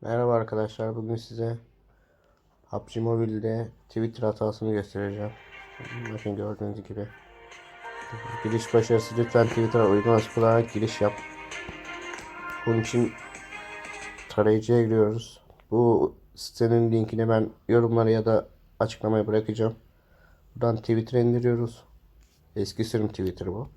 Merhaba arkadaşlar. Bugün size PUBG Mobile'de Twitter hatasını göstereceğim. Bakın gördüğünüz gibi. Giriş başarısı lütfen Twitter uygulaması kullanarak giriş yap. Bunun için tarayıcıya giriyoruz. Bu sitenin linkini ben yorumlara ya da açıklamaya bırakacağım. Buradan Twitter indiriyoruz. Eski sürüm Twitter bu.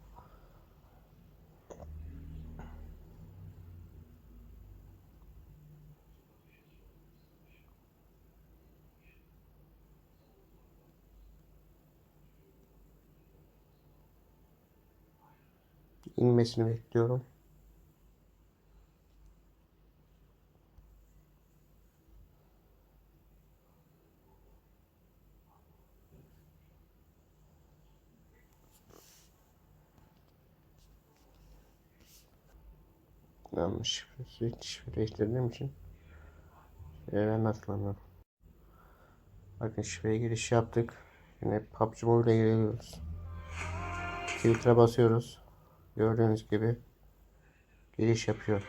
İnmesini bekliyorum. Yanlış şifresi şifre değiştirdiğim için ben atlamıyorum. Bakın şifreye giriş yaptık. Yine PUBG Mobile'e giriyoruz. Twitter'a basıyoruz. Gördüğünüz gibi giriş yapıyor.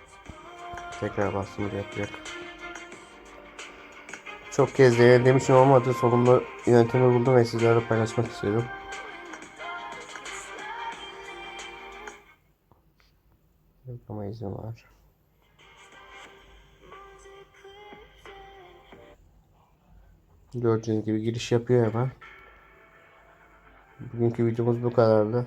Tekrar bastığımda yapacak. Çok kez denediğim için olmadı. Sonunda yöntemi buldum ve sizlerle paylaşmak istiyorum. Yok ama izin var. Gördüğünüz gibi giriş yapıyor hemen. Bugünkü videomuz bu kadardı.